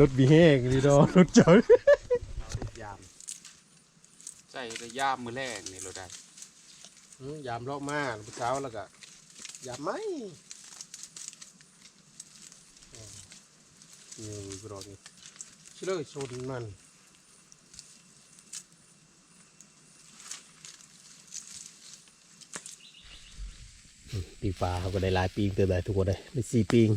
รถบีแห้งนี่ดอกรถจอดยามใส่ระยะมือแรกนี่เราได้อืมยามลอกมาเช้าแล้วก็ยามไหมนี่กรอกนี่ชิเลยชนมันปีปลาเขาก็ได้หลายปีงเติมได้ทุกคนเลยได้สี่ปีง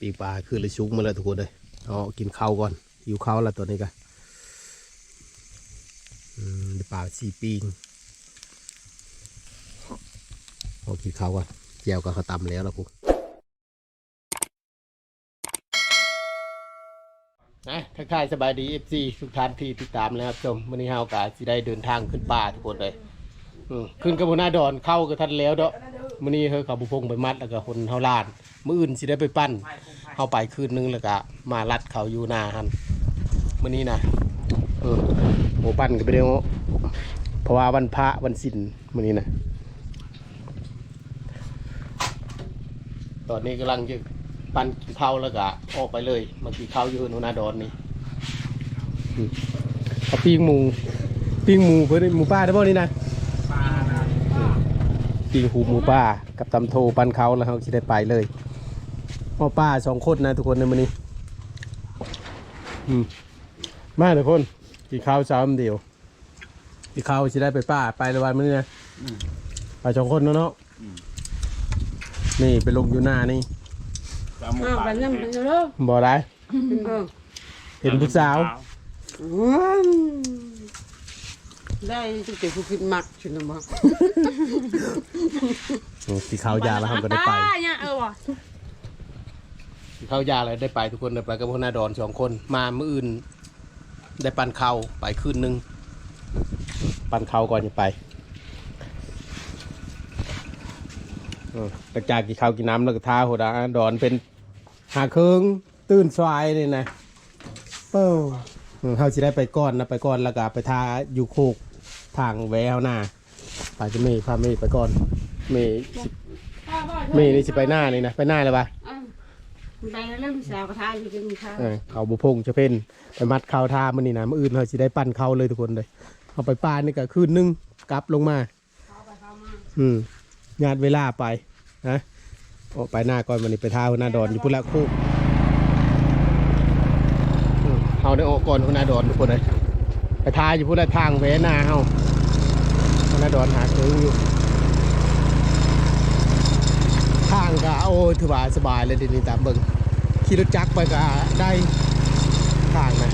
ปีปลาคือเลยชุกมาแล้วทุกคนเลยเอากินข้าวก่อนหิวข้าวล้วตัวนี้กันอืมได้ปลาสี่ปีงเอากินข้าวก่อนเจียวกับข้าวตำแล้วแล้วกูนะทักทายสบายดีเอฟซีทุกท่านที่ติดตามแล้วครับชมวันนี้เฮากะสิได้เดินทางขึ้นป่าทุกคนเลย ขึ้นกับหัวหน้าดอนเข้ากับท่านแล้วเด้อ มื้อนี้เฮากับบุพงไปมัดแล้วก็คนเฮาลานมื้ออื่นสิได้ไปปั้นเฮาไปคืนนึงแล้วก็มารัดเขาอยู่นาหันมื้อนี้นะเออโหปั้นก็ไปเด้เพราะว่าวันพระวันศีลมื้อนี้นะตอนนี้กำลังจะปั้นกินข้าวแล้วก็ออกไปเลยมากินข้าวอยู่หัวหน้าดอนนี่เอาปิ้งหมูปิ้งหมูเพื่อนหมูป้าได้บ่นี่นะ ปิ้งหูหมูป้ากับตำโทปันเขาแล้วเขาจะได้ไปเลยพ่อป้าสองคนนะทุกคนในมื้อนี้อืมมาทุกคนกินข้าวเช้ามื้อเดียวกินข้าวจะได้ไปป้าไปละวันมื้อนี้นะไปสองคนเนาะเนาะนี่ไปลงอยู่หน้านี่อ้าวไปนั่งไปเด้อบ่ได้เออเห็นผู้สาวว้าว ได้จุดเกิดผู้ผิดมักชุนบ่อืมกินข้าวยาแล้วเขาก็ได้ไปเนี่ยเออว่ะเข้ายาอะไรได้ไปทุกคนได้ไปกับพวกนาดอนสองคนมามื้ออื่น ได้ปันเขาไปคืนหนึงปันเขาก่อนจะไปเออหลังจากกินข้าวกินน้ำแล้วก็ท้าหัวดาดอนเป็นหาเครื่องตื่นสวายเลยนะเป้าเออเขาจะได้ไปก่อนนะไปก่อนแล้วก็ไปทาอยู่โคก ทางแววหน้าไปจะมีพามีไปก่อนมีสิมีนี่สิไปหน้านี่นะไปหน้าเลยปะไปเรื่องสาวกระทาอยู่กินข้าวเออเขาบุพงจะเพ่นไปมัดเขาทามันนี่นะมื่ออื่นเราสิได้ปั้นเขาเลยทุกคนเลยเอาไปปานนี่ก็คืนนึงกลับลงมาอืมงานเวลาไปนะออกไปหน้าก่อนมันนี่ไปท่าหัวหน้าดอนอยู่พุทธละคู่อืมเอาได้ออกก่อนหัวหน้าดอนทุกคนเลยไปท่าอยู่พุทธละทางแหวนหน้าเฮาหัวห นาดอนหาเจออยู่ทางก็โอ้ยถือว่าสบายเลยดีนี้ตามเบิ่งขี่รถจักรไปก็ได้ทางนะ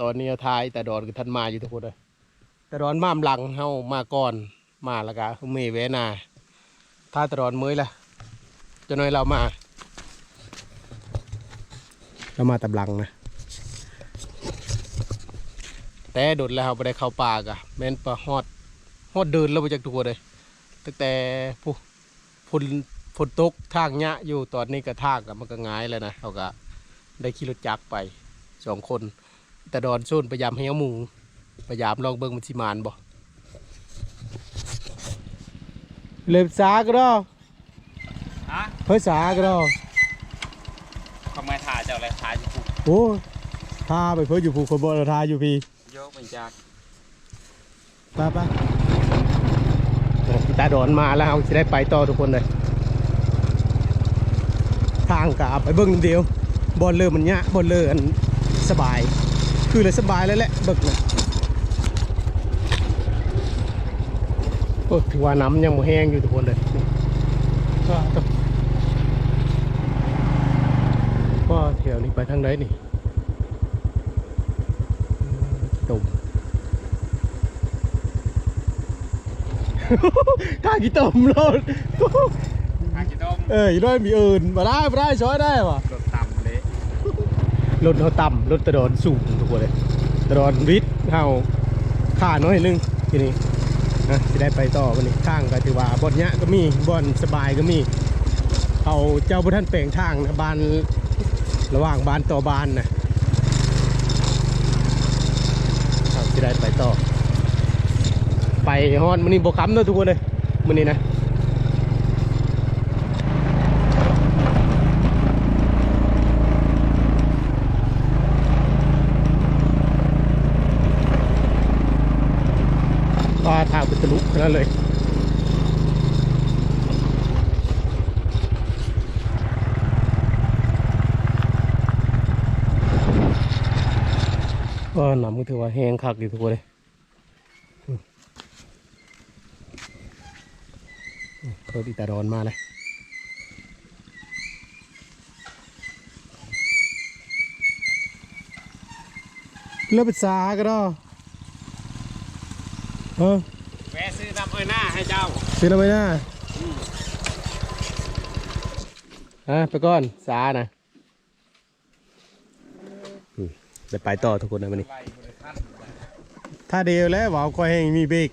ตอนนี้ทายแต่ดอนกับท่านมาอยู่ทุกคนเลยแต่ดอนมามหลังเฮามาก่อน มาแล้วก็เมเวนาถ้าต่ดอนมื่อละจะน้อยเรามา เรามาตับลังนะ แต่โดดแล้วเราไปได้เข้าป่ากะแม่นปลาฮอดฮอดเดินแล้วไปจากตัวเลยตั้งแต่ผู้ฝนฝนตกทางเนี้ยอยู่ตอนนี้ก็ทางกับมันก็ง่ายแล้วนะเขาก็ได้ขี่รถจักรไปสองคน แต่ดอนโซนพยายามเฮี้ยวหมูพยายามลองเบิ่งมันสิมานบ่ เล็บสาก็ได้ฮะ เพื่อสาก็ได้ทำไมถ่ายจากอะไรถ่ายอยู่ปุ๊บโอ้ยทาไปเพื่ออยู่ผูกคนบ่เราทาอยู่พี่โยกไปจากไปไปตาดอนมาแล้วเราจะได้ไปต่อทุกคนเลยทางกะไปเบิ้งนิดเดียวบอลเลอร์มันเนี้ยบอลเลอร์อันสบาย คือเลยสบายแล้วแหละเบิกนะ โอ้ถือว่าน้ำยังบ่แห้งอยู่ทุกคนเลยก็ต้องก็แถวนี้ไปทางไหนนี่อืมตุ่มข้ากี่ต้มรถทางกินต้มเอ้ยด้วยมีอื่นมาได้มาได้ช้อยได้ปะรถต่ำเลยรถเขาต่ำรถตะดอนสูงทุกคนเลยตะดอนวิทย์เขาข่าน้อยนึงทีนี้ นะจะได้ไปต่อวันนี้ทางก็ถือว่าบ่อนเนี้ยก็มีบ่อนสบายก็มีเอาเจ้าบุท่านเปลงทางนะบานระหว่างบานต่อบานนะจะได้ไปต่อ ไปฮอนมันนี่บกคำเนอะทุกคนเลยมันนี่นะ ทางไปทะลุนั่นเลยก็หนำก็ถือว่าแห้งคักอยู่ทุกคนเลยรถอีตาดอนมาเลยเลิกเป็นสาก็ได้ เออแวะซื้อน้ำเอ้ยหน้าให้เจ้าซื้อแล้วไหมนะอะไปก่อนสานะอืมเดี๋ยวไปต่อทุกคนนะมันนี่ไล่บริษัทถ้าเดียวแล้วบอกก็ให้มีเบรก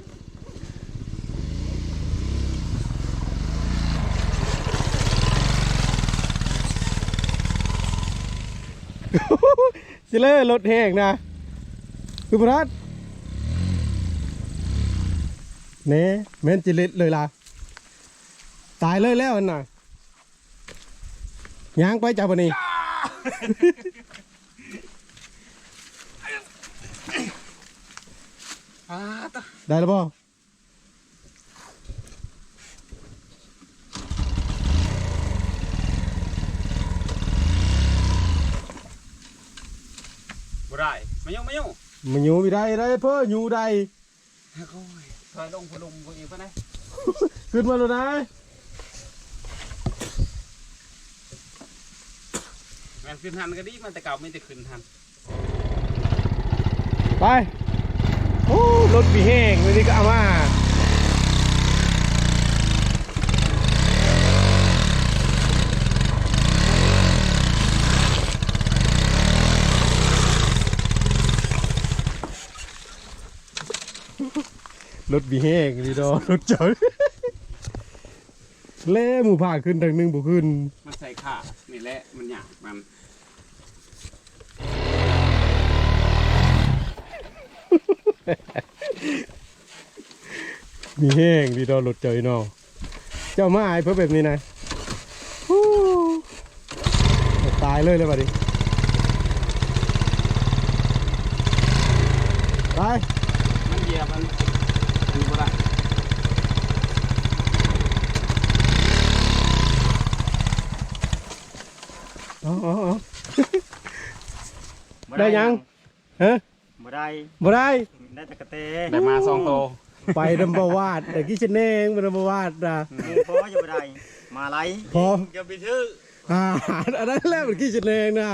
สิเลอรถแหกนะคือพรัด เน่แม่นจิเล็ดเลยล่ะ ตายเลยแล้วอันน่ะย่างไปจับวันนี้อ้าตะได้แล้วป่บ่ได้ไม่ยุ่งไม่ยุ่งมันอยู่ไม่ได้ได้เพื่ออยู่ได้ ถอยลงพลุงพวกเองก็ไหนขึ้นมาแล้วนะแม่นขึ้นทันก็ดีมันแต่เก่าไม่ได้ขึ้นทันไปโอ้รถมีแห้งวันนี้ก็เอามา รถมีแห้งนี่ดอรถจอดเล่หมูผ่าขึ้นทางหนึงบุขึ้น มันใส่ขานี่แหละมันหยาบมันมีแห้งดีดอรถจอยนอเจ้ามาอายเพื่อแบบนี้นะฮู้ตายเลยเลยบัดนี้ไป มันเหยียบมันอันนี้บ่ได้ เอาเอาเอา ได้ยังฮะบ่ได้บ่ได้ได้แต่กระเตได้มาสองโตไปดัมเบวาดแต่กี้ฉันเองเป็นดัมเบวาดนะหมูพอจะบ่ได้มาไรพอจะไปถืออ่าอันนั้นแหละเป็นกี้ฉันเองนะ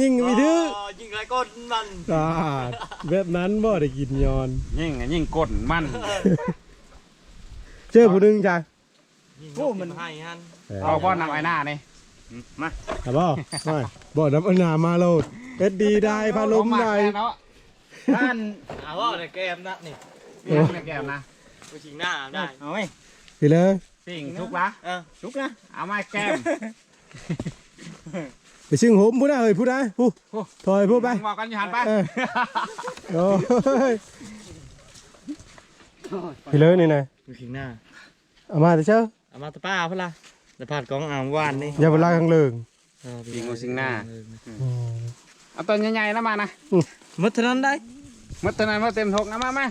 ยิ่งมีดื้อยิงไรก้นมันอ่าแบบนั้นบ่ได้กินยอน ยิ่งอะยิ่งกดมัน เจอผู้หนึงจ้ะโอ้มันให้ฮันเอาพ่อนำไอ้หน้านี่ มาครับบ่ไม่บ่น้ำอันนามาโลดเอ็ดดีได้พาลมได้เนาะท่านเอาว่าแต่แกมนะนี่นี่ในแก้วนะไปชิงหน้าได้เอาไหมพี่เลยสิ่งทุกละเออลุกนะเอามาแก้มไปชิงโหมผู้ได้เฮ้ยผู้ได้ผู้ถอยผู้ไปบอกกันอยู่หันไปเออโอ้ยพี่เลยนี่นะไปชิงหน้าเอามาแต่เช้าเอามาตะป้าพะล่ะ แต่ผ่านกองอ่างวานนี่อย่าเวลาข้างเลิงสิ่งของสิ่งหน้าเอาตัวใหญ่ๆนะมานะมัดเท่านั้นได้มัดตัวนั้นมาเต็มทกนะมามา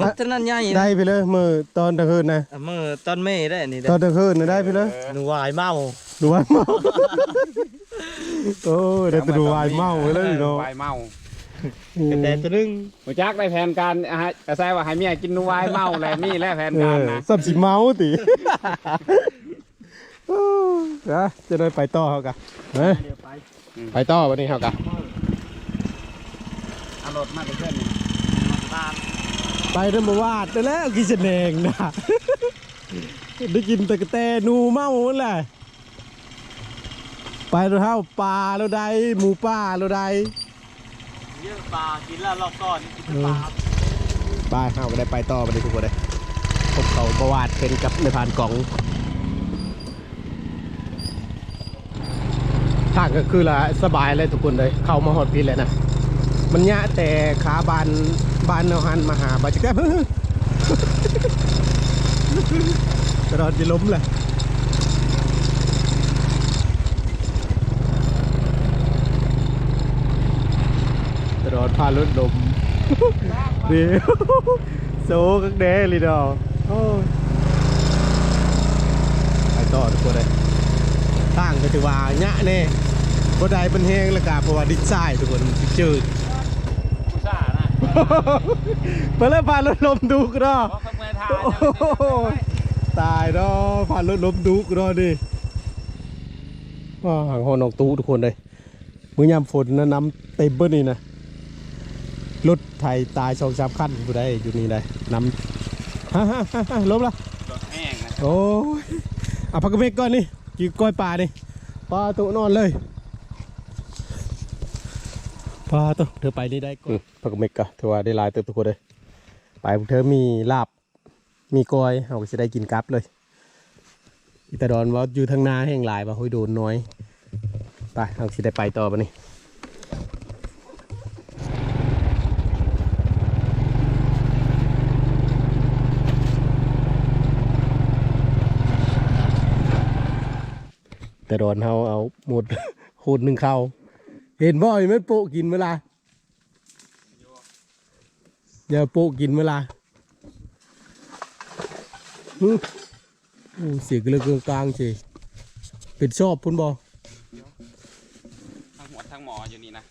มัดเท่านั้นใหญ่ได้ไปเลยมือตอนกลางคืนนะอะมือตอนเมย์ได้นี่ตอนกลางคืนนะได้ไปเลยหนูวายเมาดูวายเมาโอ้ยได้แต่ดูวายเมาเลยเนาะวายเมาแต่จะนึงหัวจักได้แผนการอะฮะกระแซว่าให้เมียกินนูวายเมาแหละนี่แหละแผนเอการอนะสับสิเมาติโอ้ย นะจะได้ไปต่อเขากะเฮ้ยเดี๋ยวไปไปต่อวันนี้เขากะเอารถมาเป็นเพื่อนนี่ตามไปเริ่มมาวาดได้แล้วกินเสนงนะได้กินแต่กระแตนูเมาหมดแหละไปแล้วเท่าปลาแล้วได้หมูป่าแล้วได้เยอะปลากินแล้วรอบก่อนกินปลาไปเอาไปได้ไปต่อไปได้ทุกคนเลยพบเขาประวัติเป็นกับในผ่านกล่อง ทางก็คือละสบายเลยทุกคนเลยเข้ามาฮอดพีเลยนะมันยะแต่ขาบานบานเนาหันมาหาบาดจะแก้ตลอดจะล้มเลยตลอดพารถลมเดี๋ยวโซกักแด้เลยดอกโอ้ยไปต่อทุกคนเลยตั้งก็ถือว่าเนะเน่ บ่ได้เป็นแห้งแล้วก็เพราะว่าดินทรายทุกคนมันสิจืดกูซ่านะไปเลยพารถลมดูกเนาะเพราะเขาเมื่อทานโอ้โหตายเนาะพารถลมดูกเนาะดิว้าหางหอนองตู้ทุกคนเลยมือยามฝนนะน้ำเต็มเบิ้นี่นะรถไถตายสองสามคันอยู่ได้อยู่นี่ได้น้ำฮ่าฮ่าฮ่าฮ่าล้มละรถแห้งนะโอ้ยเอาพักกระเมกก่อนนี่กินกล้อยปลานี่ปลาตัวนอนเลย ปลาตัวเธอไปนี่ได้ก่อนพักเมกก็ถือว่าได้ลายเติบทุกคนเลยไปพวกเธอมีลาบมีกอยเราก็จะได้กินกับเลยอีตาดอนว่าอยู่ทางนาแห่งหลายว่าห้ยโดนน้อยไปเราสิได้ไปต่อปะนี่แต่ดอนเขาเอาหมดโหดหนึ่งเขา เห็นบ่อยไหมโปะกินเวลาอย่าโปะกินเวลาหึโอ้เสียงเลือกกลางๆสิเป็นชอบพุ่นบอทั้งหมดทั้งหมออยู่นี่นะ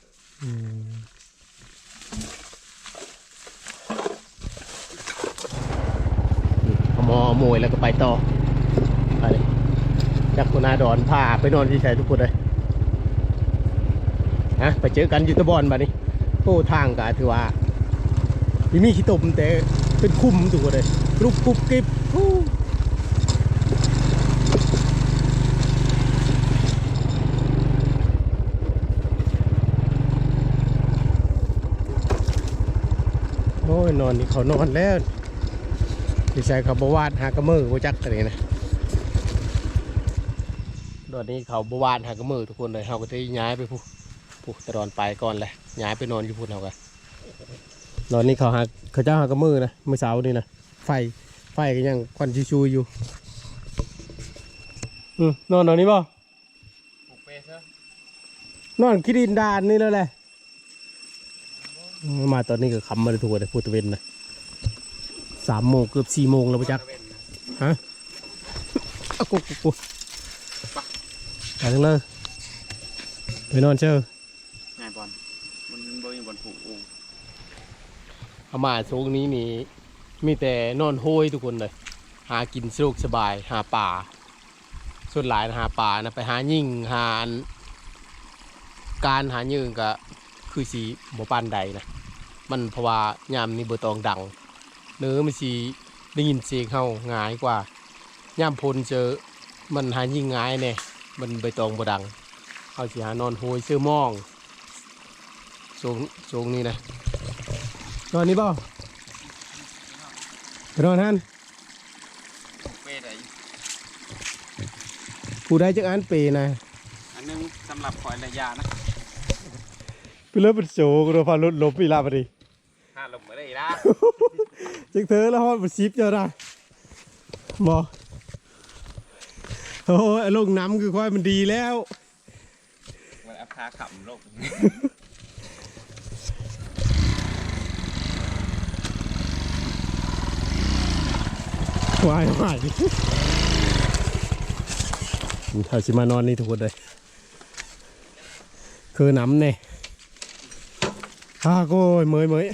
มเอาหมอโมยแล้วก็ไปต่อไปเลยจักรนาดอนพาไปนอนที่ชายทุกคนเลย ฮะไปเจอกันอยูแตะบอลมานี่โอ้ทางก็ถือว่ามีมีขี้ตมแต่เป็นคุ้มทุกเลยรุบกรุบกิบโอ้โอ้ยนอนนี่เขานอนแล้วที่ชายเขาบวาดหากระมือว่าจักอะไรนะตอนนี้เขาบวานหากระมือทุกคนเลยเขาก็จะย้ายไปผู้ ผู้ตะดอนไปก่อนเลยย้ายไปนอนอยู่พูนเขากันตอนนี้เขาหาเขาเจ้าหากระมือนะเมื่อเช้านี่นะไฟไฟก็ยังควันชูๆอยู่อืมนอนนอนนี้บ่ปกเปซะนอนคิดดินดานนี่แล้วแหละมาตอนนี้ก็คำมาเลยทุกคนเลยพูดตะเวนนะสามโมงเกือบสี่โมงแล้วปะจักตะฮะอะกูกูกูไปทั้งเลยไปนอนเชื่อ ง่ายบอลมันบ่มีบอลผูกอู อามาช่งนี้นี่มีแต่นอนโฮยทุกคนเลย หากินสะดวกสบายหาป่าส่วนหลายนะหาป่านะไปหายิ่งหาการหายิงก็คือสีบ่ปานใดนะมันเพราะว่ายามนี้เบอตองดัง เนื้อมันสีได้ยินเสียงเฮาง่ายกว่ายามพลเจอมันหายิ่งง่ายแน่มันใบตองบ่ดังเอาสิหานอนโฮยซื้อมองช่วงช่งนี้นะ นอนนี่เปล่าไปนอนท่านปลูกเปซได้ผู้ได้จักอันเปนะอันหนึงสำหรับคอยระยะนะไปเลิกเป็นโจกเราพารถลบอีลาไปดิห้าลมไม่ได้ละจักเธอแล้วฮอดเป็นซิปเจ้าได้บอโอ้ยลงน้ำคือค่อยมันดีแล้วมันอัพคาขำโลก วายวายถ้าสิมานอนนี่ทุกคนเลย คือน้ำเนี่ยอ้าโก้ยเมยเมย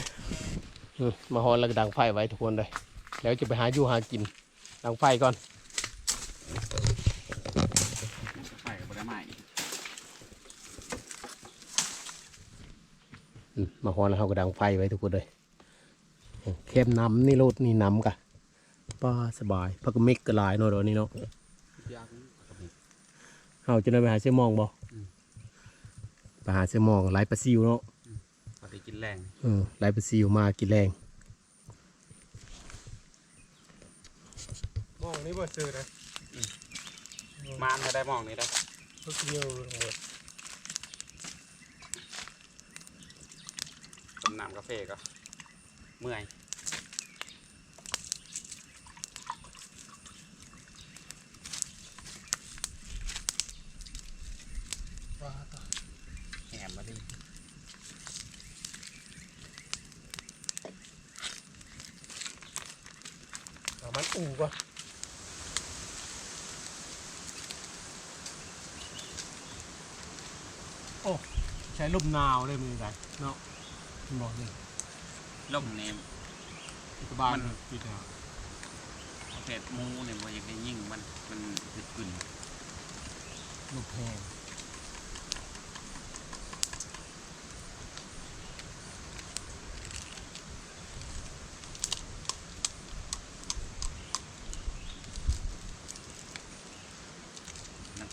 มาฮอนแล้วก็ดังไฟไว้ทุกคนเลย แล้วจะไปหาอยู่หากิน ดังไฟก่อนไฟกับบ่ได้ใหม่อืมาฮอนแล้วเขาก็ดังไฟไว้ทุกคนเลย เข้มน้ำนี่โลดนี่น้ำกะ ป้าสบายพักมิกก็หลายเนาะเดี๋นี้เนาะเอาจะได้ไปหาเสื้อมองบ่ไปหาเสื้อมองหลายปลาซิวเนาะปลากินแรงเออหลายปลาซิวมากินแรงมองนี่บ่ซื้อนะมานให้ได้มองนี่ได้พวกเดียวหมดต้น้ำกาแฟก็เมื่อย มันอู่ก่อนโอ้ ใช้ลมหนาวเลยมือกันเนาะคุณบอกนี่ล่มเนี่ยที่บ้านปิดแล้วประเภทหมูเนี่ยบ่อยากได้ยิ่งมันมันติดกึ่นลูกแห้ง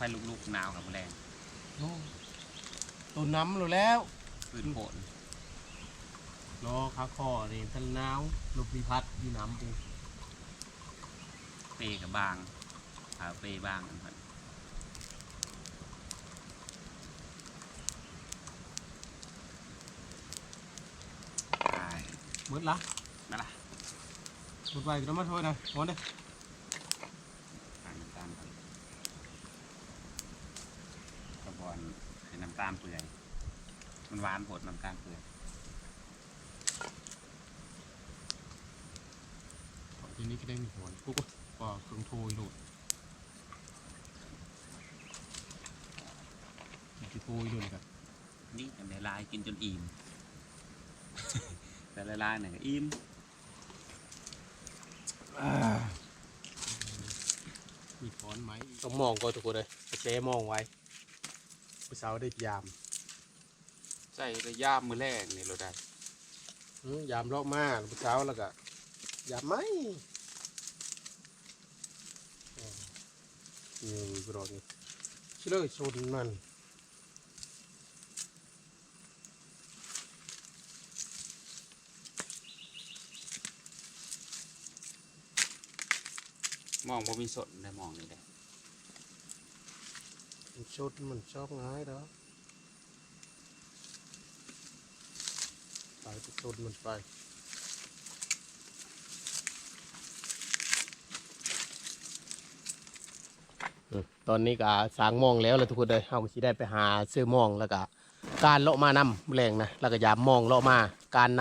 ฟลุกๆหนาวกับแรงโอ้ตัวน้ำเราแล้วปืนโผลรอขาคอนี่ทันหนาวลมมีพัดมีน้ำปูเปกับบางขาเปบางอันพันตายมืดละนั่นล่ะมืดไปก็ต้องมาโทษนะมอนเด้ทางน้ำตาลก่อนกระบอนให้น้ำ ตาลเปื่อย มันหวานโผดน้ำตาลเปื่อยทีนี้ก็ได้มีผลปุ๊บก็เครื่องโทยโหลดกินโทยโหลดกันนี่แต่ละลายกินจนอิ่มแต่ละลายเนี่ยก็อิ่มมีถอนไหมต้องมองก็ทุกคนเลยเจ๊มองไว้ ผู้สาวได้ยามใส่ระยะมือแรกนี่เราได้อืมยามเลาะมาผู้สาวแล้วก็ยามไหมนี่กรอกนี่ชิเลยชนมันมองบ่มีสดได้มองนี่ได้ มันชนมันชอบง่ายแล้วไปไปชนมันไปตอนนี้ก็สางมองแล้วเลยทุกคนเลยเฮาก็สิได้ไปหาซื้อมองแล้วก็การเลาะมานำแรงนะแล้วก็ยามมองเลาะมาการน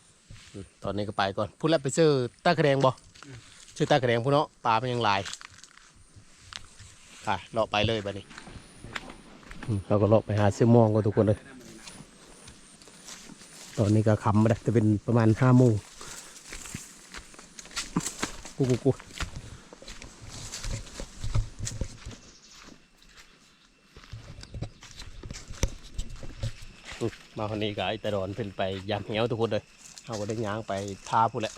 ำอืมตอนนี้ก็ไปก่อนพูดแล้วไปซื้อตะกระแดงบ่ซื้อตะกระแดงพูดเนาะปลาเป็นยังหลายค่ะเลาะไปเลยบัดนี้อืม เราก็เลาะไปหาซื้อมองกันทุกคนเลย ตอนนี้ก็คำมาได้จะเป็นประมาณห้าโมงกูกูกูมาคนนี้ก็ไอ้ตะดอนเป็นไปยามเหี่ยวทุกคนเลยเอาก็ได้ย่างไปทาพูดแหละ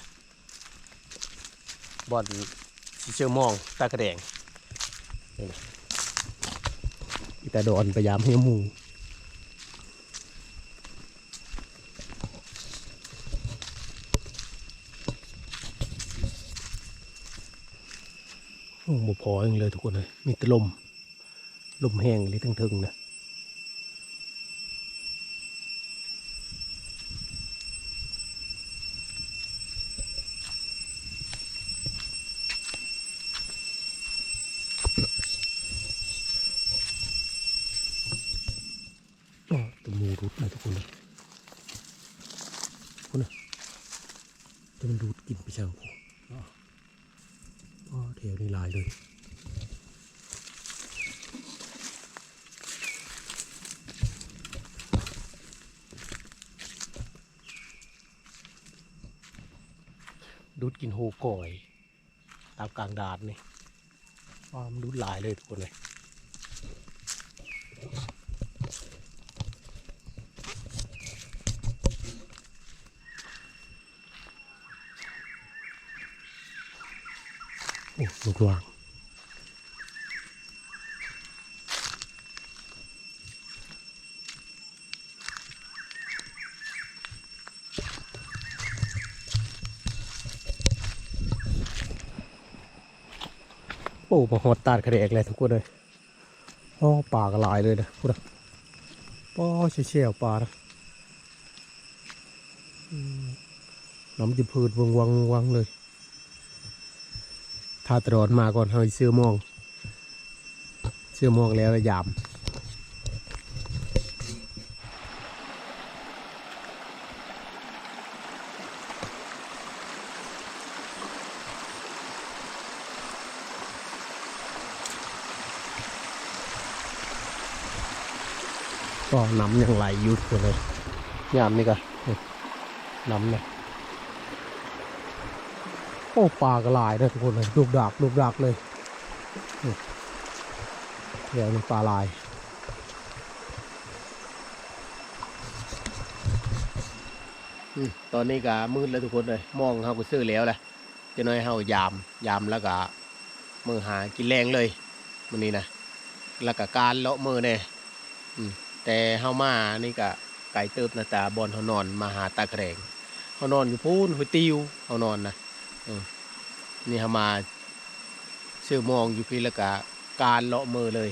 บอนเชื่อมองตากระแดงนี่ ตาดอนไปยามเหี่ยวหมูโอ้โหพอเองเลยทุกคนเลยมีแต่ลม ลมแห้งเลยทั้งทึงๆนะ มูรุดเลยทุกคนเลยคุณนะจะมันดูดกินไปช่างผมอ๋อแถวนี้ลายเลยดูดกินโฮก่อย ตามกลางดาดนี่อ๋อมันดูดลายเลยทุกคนเลย กวาง โอ้มาหอดตาดกระเดกเลยทุกคนเลยอ๋อปลากระลายเลยนะพูดนะป้อเชี่ยวปลานะน้ำจะพืดวังวังวังเลย ถ้าตรอนมาก่อนเฮ้ยเสื้อมอง เสื้อมองแล้วยามก็น้ำยังไหลอยู่ทุกคนเลยยามนี่ก็น้ำเนี่ย อ้ปลากระลายนะทุกคนเลยลูกดักลูกดักเลยนี่เดี๋ยวนี่ปลาลายตอนนี้ก็มืดแล้วทุกคนเลยมองเขาก็ซื้อแล้วแหละจะน้อยเขายามยามแล้วก็มือหากินแรงเลยมันนี้นะแล้วก็การเลาะมือเนี่ยแต่เฮามานี่ก็ไก่เติบนะตาบอลเฮานอนมาหาตาแกรงเฮานอนอยู่พูนหัวติวเฮานอนนะ นี่ฮามาเชื่อมองอยู่พี่ล้วก็การเลาะมือเลย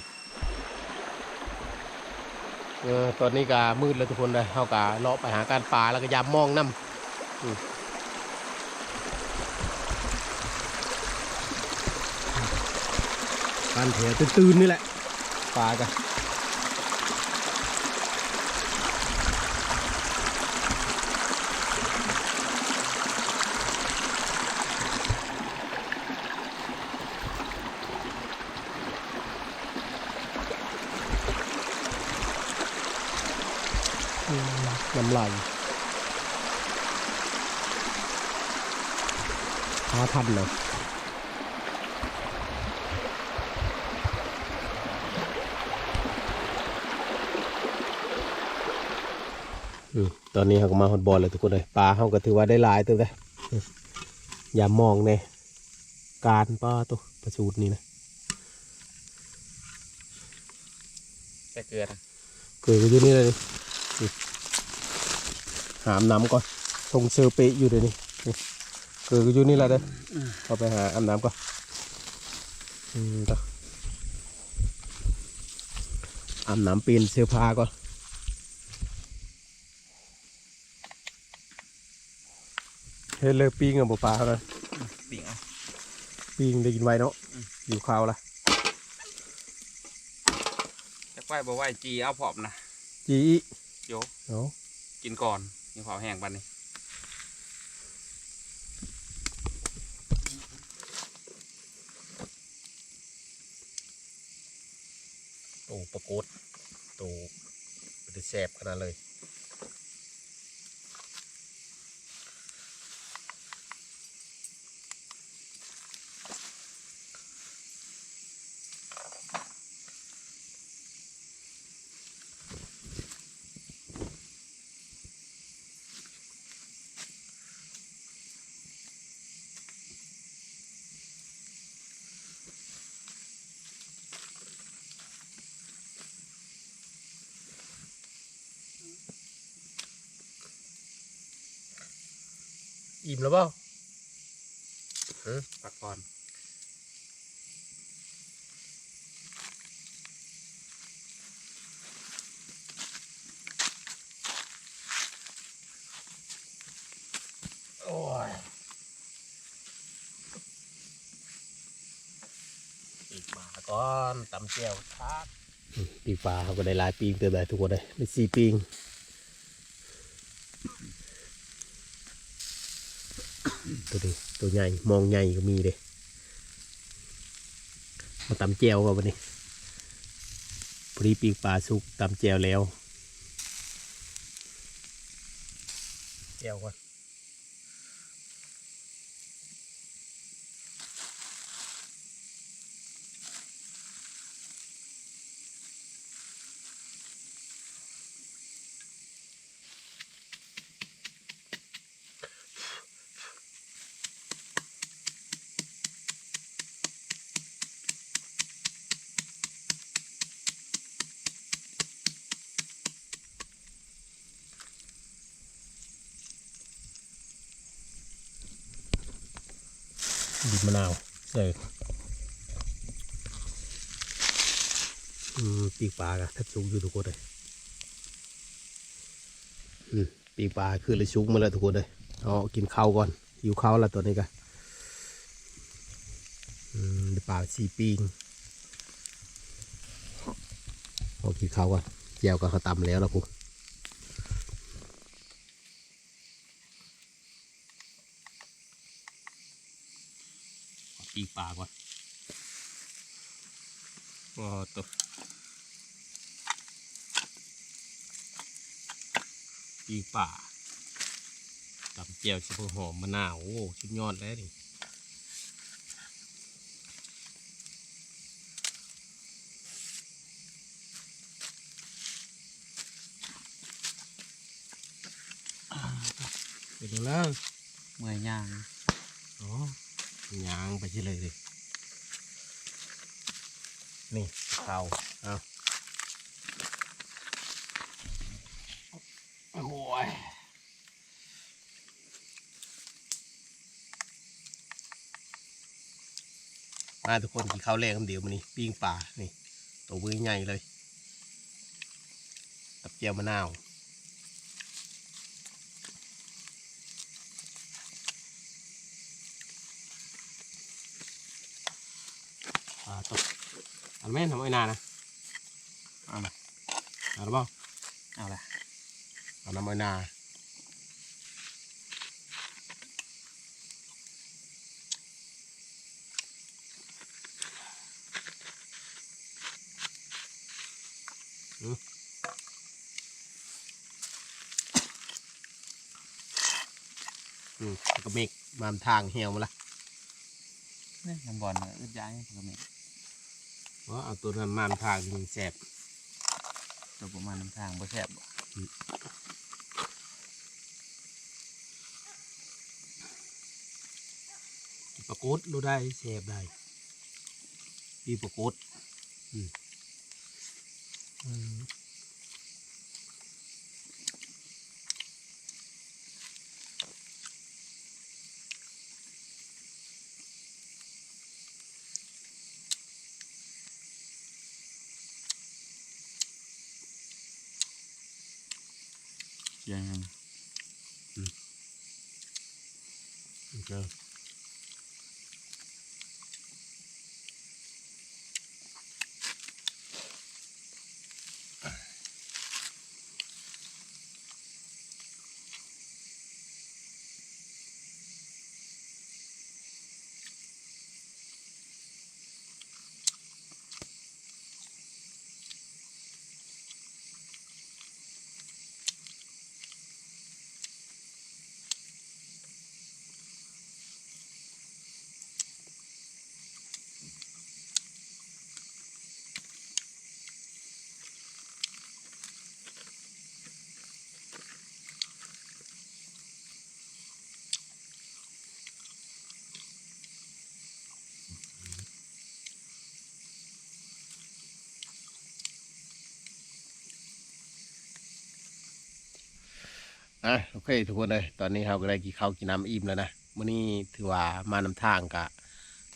เออตอนนี้ก็มืดแล้วทุกคนเลยเฮาก็เลาะไปหาการปลาแล้วก็ยามมองน้ำอืมการแถวตื่นๆนี่แหละปลากัน น้ำไหลหาทันเลยอืมตอนนี้เขาก็มาฮอดบอลเลยทุกคนเลยปลาเขาก็ถือว่าได้หลายตัวเลยอืมอย่ามองเนี่ยการปลาตัวประสูตรนี่นะใส่เกลือนะเกิดอยู่นี่เลยนี่นี่ หามน้ำก่อนทงเชอร์เปะอยู่เดี๋ยวนี้นี่เกิดอยู่นี่แหละเด้ออเอาไปหาอาบน้ำก่อนอืมต่ออาบน้ำเปลี่ยนเสื้อผ้าก่อนเฮ้ยเลิกปิ้งกับบัวปลาเขาเลยปิ่งเอาปิ้งได้กินไวเนาะอยู่ข้าวละจะไหวบ่ไหวจีเอาผอมนะจีอีโยเนาะกินก่อน กินข้าวแห้งปันนี่ตูปรากฏตูเป็นเสบขนาดเลย อิ่มแล้วเปล่าพักก่อน โอ้ยปีกปลาก่อนตำเจียวครับปีกปลาเขาก็ได้หลายปีงเติมได้ทุกคนเลยได้สี่ปีง ตัวใหญ่มองใหญ่ก็มีเลยมาตำเจวกันวันนี้พรีปีกปลาสุกตำเจวแล้วเจียวก่อน บมะนาวใส่อืมปีกปลากะทับสูงอยู่ทุกคนเลยปีกปลาคือเลยชุกมาแล้วทุกคนเลยเอากินข้าวก่อนหิวข้าวแล้วตัวนี้กันปลาสีปีงเอากินข้าวก่อนแจวก็เขาวตำแล้วนะคุณ ปีกปลาก่อนว้าวตัวปีกปลาตำเจียวชิบหอมมะนาวโอ้ชุดยอดแล้วนี่เดี๋ยวแล้วเมื่อยย่างอ๋อ ยางไปที่เลยดินี่เขาเอาโอ้ยมาทุกคนกินข้าวแรงกันเดี๋ยวมันนี่ปิ้งปลานี่ตัวมือใหญ่เลย ตับเจียวมะนาว ปลาตก อันแม่ทำไอ้นานะเอาละเอาละบ้างเอาละเอาน้ำไอ้นาอืมอืมแล้วก็เมกมามทางเหี่ยวมาละนี่น้ำบอลอึดย้ายผมก็มี ว่าเอาตัวนั้นมามทางนี่แสบตัวประมาณน้ำทางบ่แซ่บบ่ปรากฏรู้ได้แสบได้ปีปรากฏอืมอืม เชียงกัน เจอ อะโอเค ทุกคนเลยตอนนี้เราก็ได้กินข้าวกินน้ำอิ่มแล้วนะมื้อนี้ถือว่ามานำทางกะ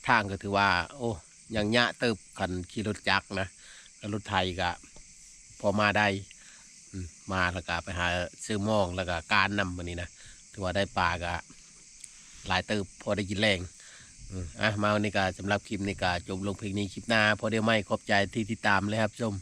ทางก็ถือว่า โอ้ยังยะเติบขันขี่รถจักรนะแล้วรถไทยก็พอมาได้มาแล้วก็ไปหาซื้อมองแล้วก็การนำมันนี้นะถือว่าได้ปลาก็หลายเติบพอได้กินแรงอะมาวันนี้ก็สำหรับคลิปนี้ก็จบลงเพลงนี้คลิปหน้าพอเดียวไม่ขอบใจที่ติดตามเลยครับชม